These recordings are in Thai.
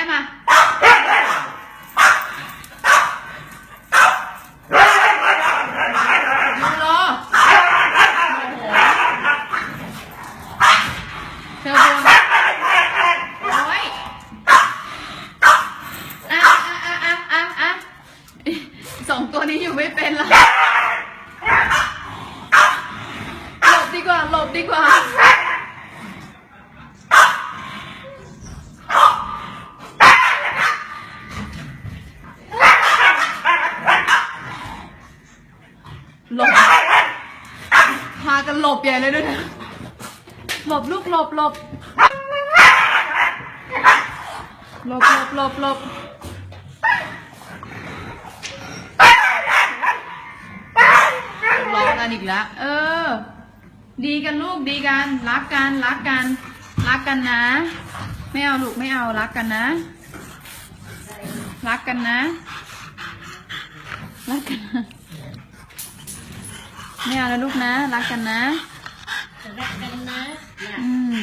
แมา กันหลบใหญ่เลยด้วยนะหลบลูกหลบหลบหลบหลบหลบหลบร้องกันอีกแล้วเออ ดีกันลูกดีกัน รักกันรักกัน รักกันนะ ไม่เอาลูกไม่เอารักกันนะ รักกันนะรักกันนะ ไม่เอาแล้วลูกนะ รักกันนะ รักกันนะน่ะอืม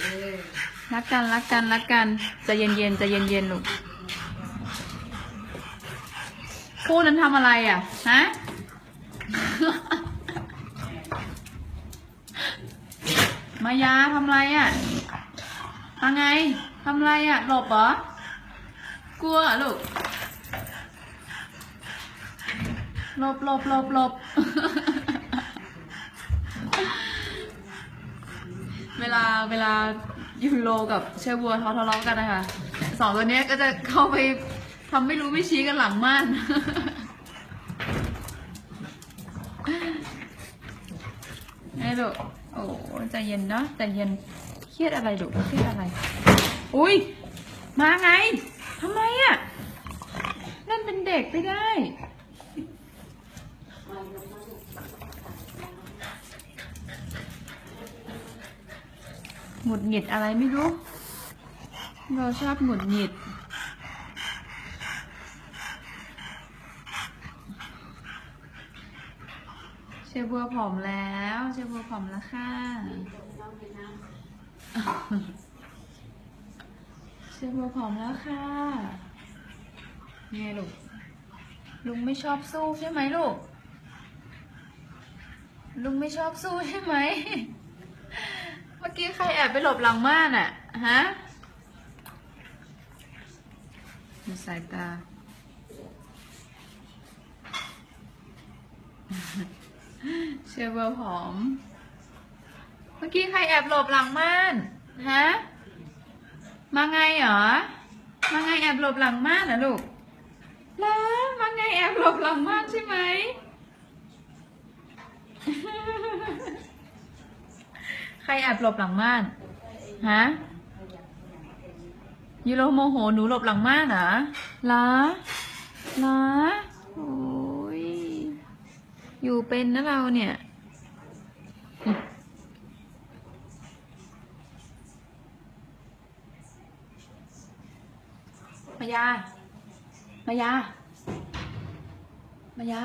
เออรักกันรักกันรักกันใจะเย็นเย็นๆใจะเย็นเย็นๆลูกคู่นั้นทำอะไรอะฮะมายาทำอะไรอะทำไงทำอะไรอะหลบเหรอกลัวเหรอลูกหลบหลบหลบหลบ เวลาเวลายูโรกับเชฟวัวเขาทะเลาะกันนะคะสองตัวเนี้ยก็จะเข้าไปทำไม่รู้ไม่ชี้กันหลังม่านไอ้ลูกโอ้ใจเย็นเนาะใจเย็นเครียดอะไรลูกเครียดอะไร อุ้ยมาไงทำไมอะนั่นเป็นเด็กไปได้ งุดหงิดอะไรไม่รู้ เราชอบหงุดหงิด เชบัวผอมแล้ว เชบัวผอมแล้วค่ะ เชบัวผอมแล้วค่ะ ไงลูก ลุงไม่ชอบสู้ใช่ไหมลูก ลุงไม่ชอบสู้ใช่ไหม เมื่อกี้ใครแอบไปหลบหลังม่านอะ ฮะดูสายตา เชเวอร์ผอม เมื่อกี้ใครแอบหลบหลังม่าน ฮะ มาไงเหรอ มาไงแอบหลบหลังม่านเหรอลูกแล่ะมาไงแอบหลบหลังม่านใช่ไหม ใค รแอบหลบหลังม่านฮะยูโรโมโหหนูหลบหลังม่านเหรอเหรอหรอโอ้ยอยู่เป็นนะเราเนี่ยมายามายามายา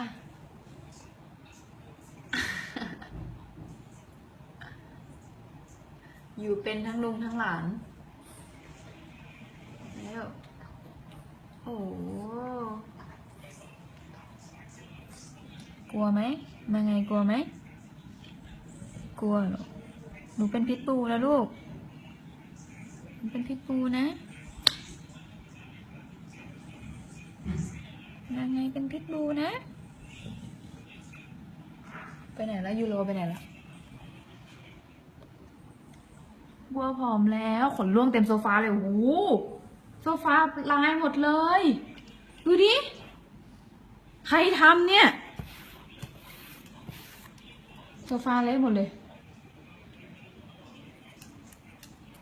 อยู่เป็นทั้งลุงทั้งหลาน แล้ว โอ้โหกลัวไหมมาไงกลัวไหม กลัวหรอหนูเป็นพิษบูแล้วลูกหนูเป็นพิษบูนะมาไงเป็นพิษบูนะ ไปไหนแล้วยูโรไปไหนแล้ว บัวผอมแล้วขนร่วงเต็มโซฟาเลยโอ้โหโซฟาลายหมดเลย ดูดิ ใครทำเนี่ย โซฟาเละหมดเลย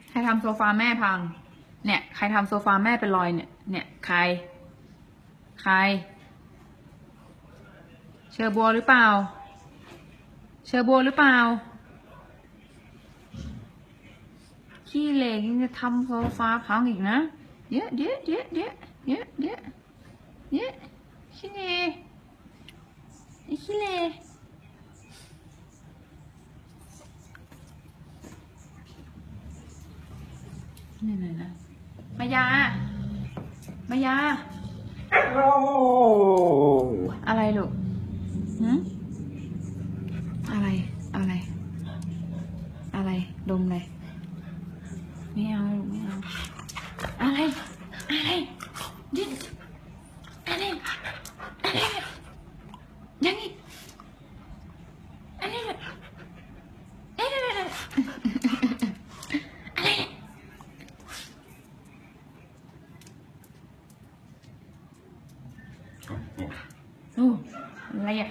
ใครทำโซฟาแม่พัง เนี่ย ใครทำโซฟาแม่เป็นรอยเนี่ย เนี่ยใคร ใคร เชอร์บัวหรือเปล่า เชอร์บัวหรือเปล่า ขี้เหล็กยังจะทำโซฟาพังอีกนะเดี๋ยวเดี๋ยวเดี๋ยวเดี๋ยวเดี๋ยวเดี๋ยวเดี๋ยวขี้เหล็กไอ้ขี้เหล็กนี่ไหนนะมายามายา อะไรลูกหืมอะไร อะไร อะไร ดมอะไร ไม่เอาลูกไม่เอา อะไร อะไรดิ้นอะไร อะไรเนี่ยยังไงอะไรเนี่ยเอะไรอะ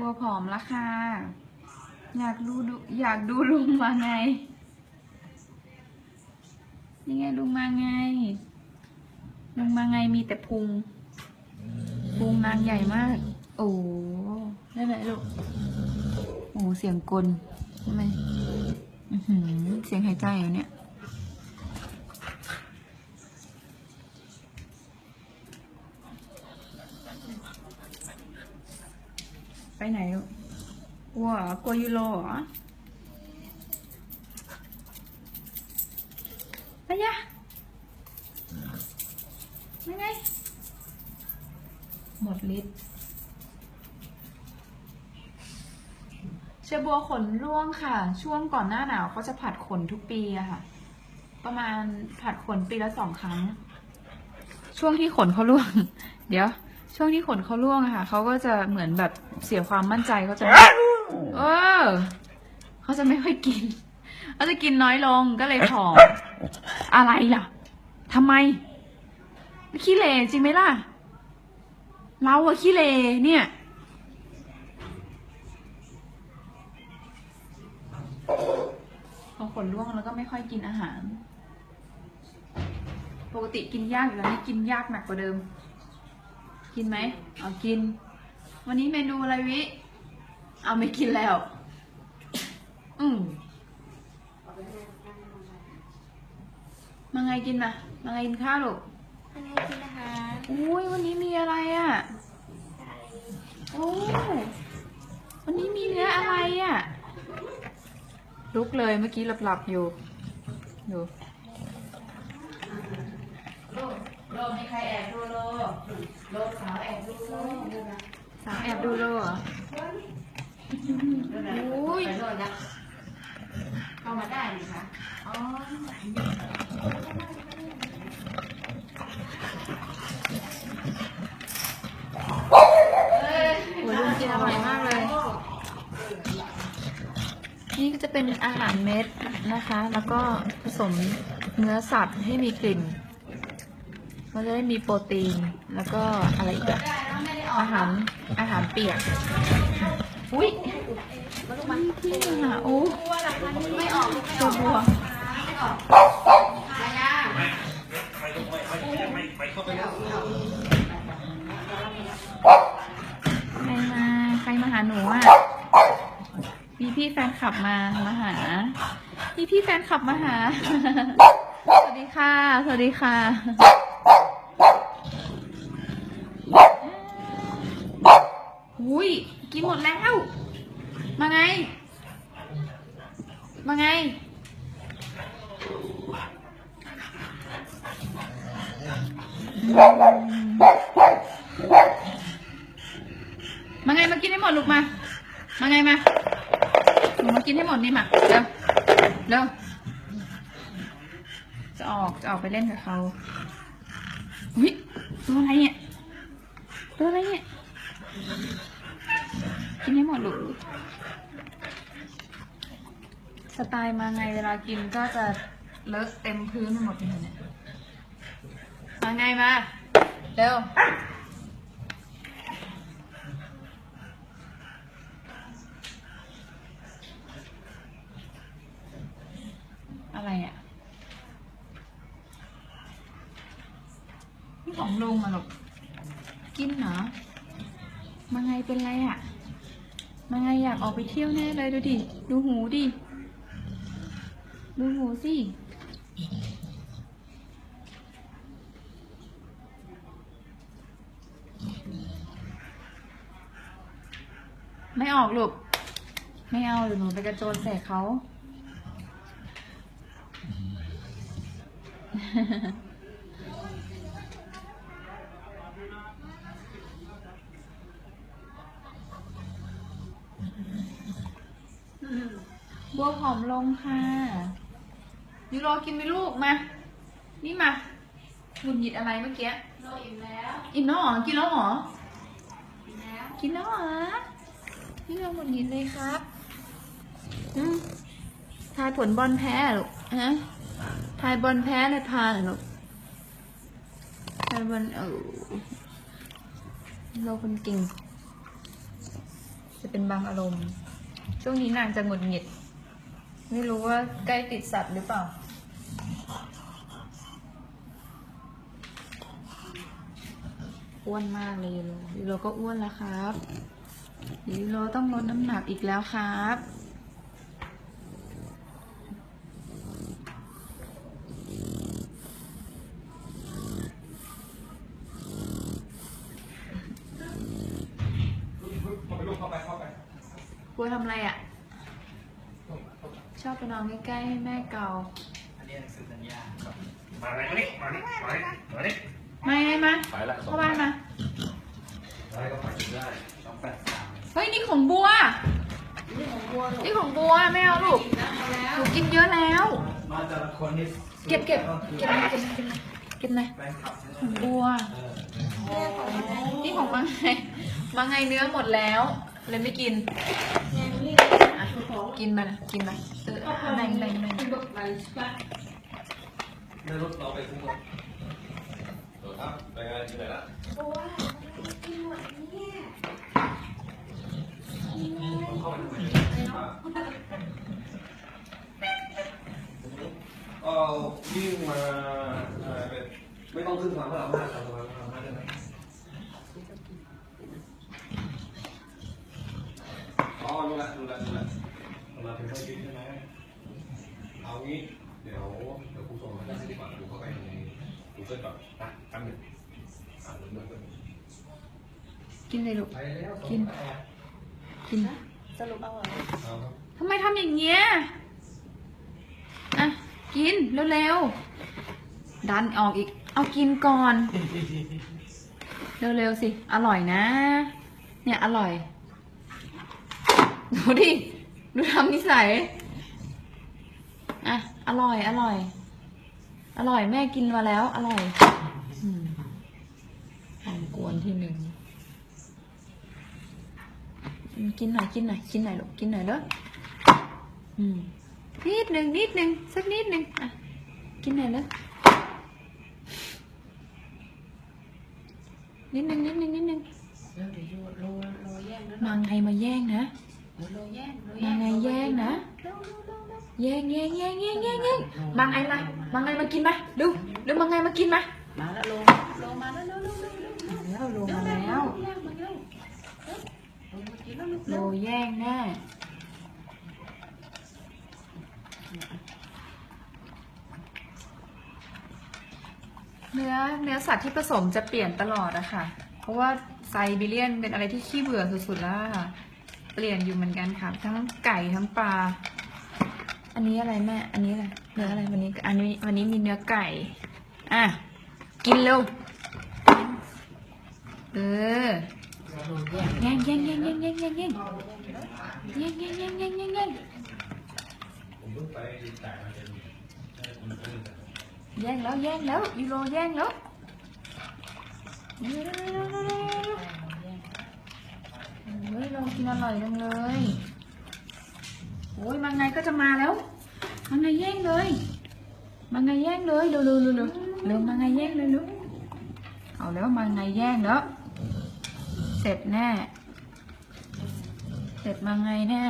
บัวผอมละค่ะ อยากดูดูอยากดูลุงมาไง นี่ไงลุงมาไง ลุงมาไงมีแต่พุง พุงนางใหญ่มาก โอ้ได้ไหมลูก โอ้เสียงกลใช่ไหมเสียงหายใจอยู่เนี่ย ไปไหนลูกวัวกลัวยูโรเหรอไปยะยังไง หมดฤทธิ์เชอบัวขนร่วงค่ะ ช่วงก่อนหน้าหนาวเขาจะผัดขนทุกปีอะค่ะ ประมาณผัดขนปีละสองครั้ง ช่วงที่ขนเขาร่วง เดี๋ยว ช่วงที่ขนเขาร่วงอะค่ะเขาก็จะเหมือนแบบเสียความมั่นใจเขาจะ เออเขาจะไม่ค่อยกินเขาจะกินน้อยลงก็เลยผอมอะไรล่ะทำไมขี้เหร่จริงไหมล่ะ เราอะขี้เหร่เนี่ยพอขนร่วงแล้วก็ไม่ค่อยกินอาหาร ปกติกินยากอยู่แล้วนี่กินยากหนักกว่าเดิม กินไหมเอากิน วันนี้เมนูอะไรวิ เอาไม่กินแล้ว อืมมาไงกินนะมาไงกินข้าวลูกอันนี้กินนะคะอุ้ยวันนี้มีอะไรอะ่ะโอ้วันนี้มีเนื้ออะไรอะ่ะลุกเลยเมื่อกี้หลับๆอยู่ดูโล โลมีใครแอบดูโลโลสาวแอบดูโลสาวแอบดูโลเหรออุ้ยโน่นะเข้ามาได้ไหมคะอ๋อโอ้ยลุงกินอร่อยมากเลย นี่ก็จะเป็นอาหารเม็ดนะคะ แล้วก็ผสมเนื้อสัตว์ให้มีกลิ่น มันจะได้มีโปรตีน แล้วก็อะไรอีกอะอาหารอาหารเปียก อุ้ยมันที่อะโอ้ไม่ออกตัวบัวอายาใครมาใครมาหาหนูอะมีพี่แฟนคลับมามาหามีพี่แฟนคลับมาหา สวัสดีค่ะ สวัสดีค่ะ อุ้ย กินหมดแล้ว มาไง มาไง มาไงมากินให้หมดลูกมา มาไงมาหนูมากินให้หมดนี่มาเร็วเร็วจะออกจะออกไปเล่นกับเขาอุ้ยตัวอะไรเนี่ย ตัวอะไรเนี่ย กินให้หมดลูกสไตล์มาไงเวลากินก็จะเลอะเต็มพื้นไปหมดเลยเนี่ยมาไงมา เร็วอะไรอะนี่ของลุงอะหรอกกินเหรอมาไงเป็นไรอะ มาไงอยากออกไปเที่ยวแน่เลยดูดิ ดูหูดิ ดูหูสิ ไม่ออกลูก ไม่เอาเดี๋ยวหนูไปกระโจนใส่เขา บัวผอมลงค่ะยูโรกินไหมลูกมา นี่มาหงุดหงิดอะไรเมื่อกี้โลอิ่มแล้วอิ่มแล้วเหรอกินแล้วเหรอ อิ่มแล้ว กินแล้วเหรอนี่เราหงุดหงิดเลยครับอืมทายผลบอลแพ้เหรอลูกฮะทายบอลแพ้เลยพาเหรอลูกทายบอลเออเราคนจริง จะเป็นบางอารมณ์ ช่วงนี้นางจะหงุดหงิด ไม่รู้ว่าใกล้ติดสัตว์หรือเปล่า อ้วนมากเลยยูโรยูโรก็อ้วนแล้วครับยูโรต้องลดน้ำหนักอีกแล้วครับกลัวทำอะไรอะ อบไปนอนใกล้ๆให้แม่เกาอันนี้หนังสือสัญญาครับมาไหนมานี่มานี่มานี่มานี่ไม่ไม่มาไปละเข้าบ้านมาได้ก็ไปได้สองแปดสามเฮ้ยนี่ของบัว นี่ของบัวลูกนี่ของบัวไม่เอาลูกแล้วเอาแล้วหนูกินเยอะแล้ว มาแต่ละคนนี่เก็บเก็บเก็บเก็บเก็บเก็บหน่อยแฟนคลับของบัวเออนี่ของมังไงมังไงเนื้อหมดแล้ว เลยไม่กินแม่นี่อะกินมานะกินมา Đành đành đành Nên lúc đó về cung bậc Rồi thắp, đây như này đó Ờ, nhưng mà mấy con thương hoàng nó làm hai thằng hoàng làm hai thằng này Oh, no, no, no, no, no. เกิลก่อนนะแป๊บหนึงอ่านดูหน่อยก่อนกินเลยลูก ไปแล้วกิน กินสรุปเอาเหรอเอาครับทำไมทำอย่างเงี้ย อะ กินเร็วๆ ดันออกอีก เอากินก่อน เร็วๆสิ อร่อยนะ เนี่ยอร่อย ดูดิ ดูทำนิสัย อะ อร่อย อร่อย อร่อยแม่กินมาแล้ว อร่อยอืมทำกวนที่หนึ่งอืมกินหน่อยกินหน่อยกินหน่อยลูกกินหน่อยเด้ออืมนิดหนึ่งนิดหนึ่งสักนิดหนึ่งอะกินหน่อยเลยนิดหนึ่งนิดหนึ่งนิดหนึ่งเดี๋ยวเดี๋ยวโลโลแย่งนะมาไงมาแย่งนะเดี๋ยวโลแย่งโลมาไงแย่งนะเร็วเร็วเร็วเร็วแย่งแย่งแย่งแย่งแย่งแย่งมาไงมา มาไงมากินมาดูดูมาไงมากินมามาแล้วโลโลมาแล้วเร็วเร็วเร็วเร็วเร็วแล้วลงเร็วมาเร็วแล้วแย่งมาเร็วเร็วโลมากินแล้วลูกโลเร็วแย่งแน่เนื้อเนื้อสัตว์ที่ผสมจะเปลี่ยนตลอดอะค่ะ เพราะว่าไซบีเรียนเป็นอะไรที่ขี้เบื่อสุดๆแล้วอะค่ะ เปลี่ยนอยู่เหมือนกันค่ะ ทั้งไก่ทั้งปลา อันนี้อะไรแม่ อันนี้อะไร เนื้ออะไรวันนี้ อันนี้วันนี้มีเนื้อไก่ อะ กินเร็ว เออแย่งแย่งแย่งแย่งแย่งแย่งแย่งแย่งแย่งแย่งแย่งแย่งแย่งแย่งแล้วแย่งแล้วยูโรแย่งแล้วเร็วเร็วเร็วเร็วเร็วเร็วเฮ้ยเรากินอร่อยจังเลย โอ้ยมาไงก็จะมาแล้วมาไงแย่งเลยมาไงแย่งเลยเร็วเร็วเร็วเร็วเร็วมาไงแย่งเลยลูกเอาแล้วมาไงแย่งแล้วเสร็จแน่ เสร็จมาไงแน่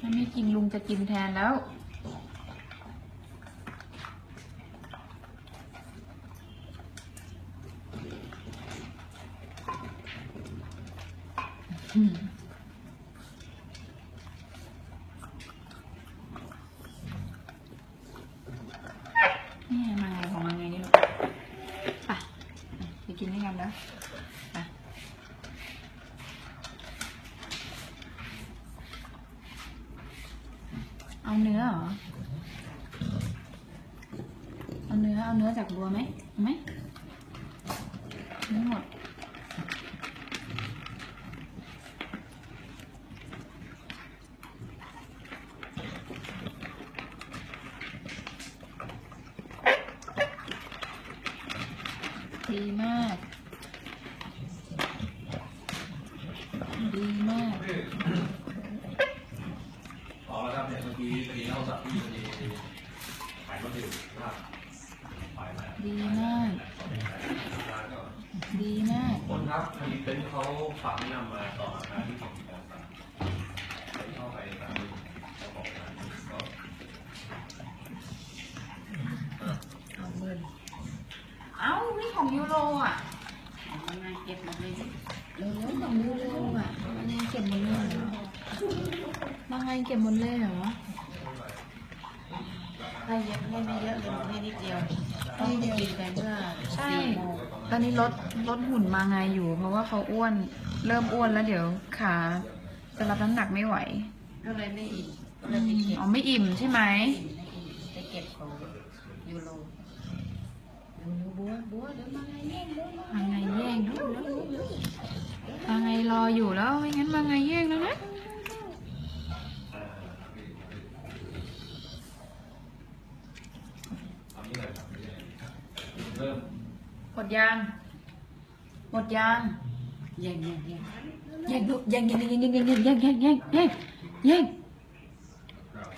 ถ้าไม่กินลุงจะกินแทนแล้วอืมนี่ไงมาไงของมาไงนี่ลูกไปไปกินด้วยกันแล้วไป เอาเนื้อเหรอ เอาเนื้อ เอาเนื้อจากบัวไหมไหมไม่หมด รศัพท์ที่มีขายรถอยู่นะครับดีมากดีมาก คนครับที่เป็นเขาฝากแนะนำมาต่อมาที่ผมจะสั่งไปเข้าไปตามระบบงานก็เอ้า นี่ของยูโรอะของมันเก็บหมดเลยนี่เร็วๆของยูโรอะมันยังเก็บหมดเลยเหรอบางไงเก็บหมดเลยเหรอ ให้เยอะให้ไม่เยอะเลยให้นิดเดียวต้องไปกินไปเมื่อใช่ สี่โมงตอนนี้ลดลดหุ่นมาไงอยู่ เพราะว่าเขาอ้วน เริ่มอ้วนแล้วเดี๋ยวขาจะรับน้ำหนักไม่ไหวก็เลยไม่อิ่มก็อืเลยไปมเก็บอ๋อไม่อิ่มใช่ไหม ไปเก็บของยูโรยูโรบัวบัวเดี๋ยวมาไงแย่งเดี๋ยวมาบางไงแย่งบางไงรออยู่แล้วไม่งั้นบางไงแย่งแล้วนะ ทำนี่เลยครับ เริ่มหมดยางหมดยางแย่งแย่งแย่งแย่งลูกแย่งแย่งแย่งแย่งแย่งแย่งแย่งแย่งแย่งแย่งแย่งครับ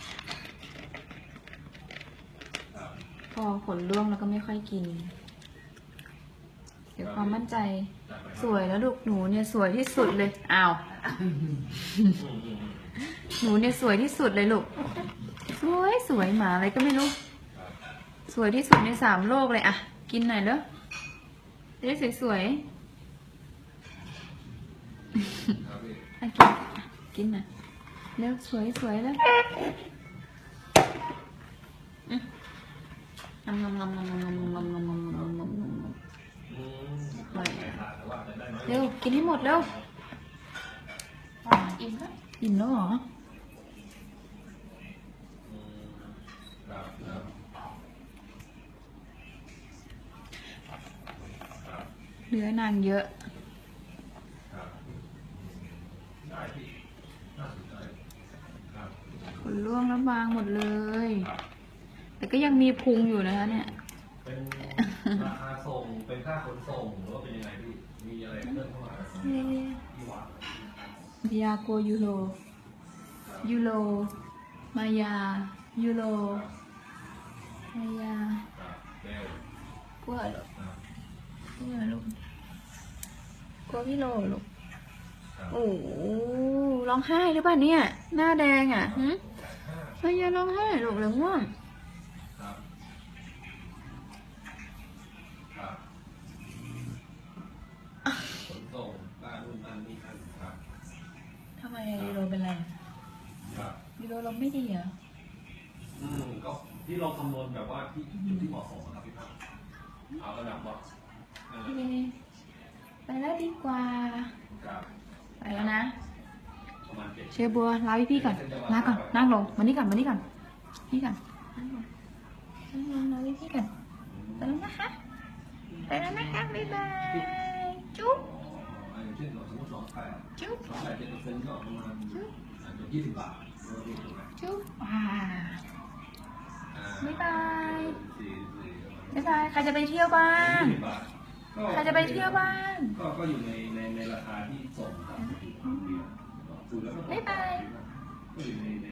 พอผลร่วงแล้วก็ไม่ค่อยกินเดี๋ยวความมั่นใจ สวยแล้วลูกหนูเนี่ยสวยที่สุดเลยอ้าวหนูเนี่ยสวยที่สุดเลยลูกสวยสวยหมาอะไรก็ไม่รู้ สวยที่สุดในสามโลกเลยอะ กินหน่อยเด้อจะได้สวยครับพี่ๆอะกินอะกินหน่อยเร็วสวยสวยแล้วอืมงำงำงำงำงำงำงำงำงำงำงำงำงำอืมไม่ขาดแต่ว่าจะได้น้อยเร็วกินให้หมดเร็วอิ่มแล้วอิ่มแล้วเหรออื เนื้อนางเยอะครับได้พี่น่าสนใจครับขนร่วงแล้วบางหมดเลยครับแต่ก็ยังมีพุงอยู่นะคะเนี่ย เป็นราคาส่ง เป็นค่าขนส่งหรือว่าเป็นยังไงพี่ มีอะไรเพิ่มเข้ามาที่วัดพยาโกยูโร ยูโร มายา ยูโร มายาครับเบล กลัวเหรอครับกลัวลูกกลัวพี่โลลูกครับโอ้โหร้องไห้หรือเปล่าเนี่ย หน้าแดงอะหึมายาร้องไห้ลูกเหลืองง่วงครับครับขนส่งบ้านนู่นบ้านนี่อันครับทำไมยูโรเป็นไรครับยูโรลมไม่ดีเหรออืมก็ที่เราคำนวณแบบว่าที่อยู่ที่เหมาะสมอะครับพี่ภาพเอาระดับว่าเดีกว่าไปแล้วนะ เชฟบัวลาพี่พี่ก่อนลาก่อนนั่งลงมานี่ก่อนมานี่ก่อนพี่ก่อนนั่งลงลาพี่พี่ก่อนไปแล้วนะคะไปแล้วนะคะบ๊ายบายจุ๊บจุ๊บจุ๊บยี่าจุ๊บบ๊ายบายบ๊ายบายใครจะไปเที่ยวบ้าง ใครจะไปเที่ยวบ้างก็ก็อยู่ในในในราคาที่ส่งกับคือแล้วก็บ๊ายบายก็อยู่ในใน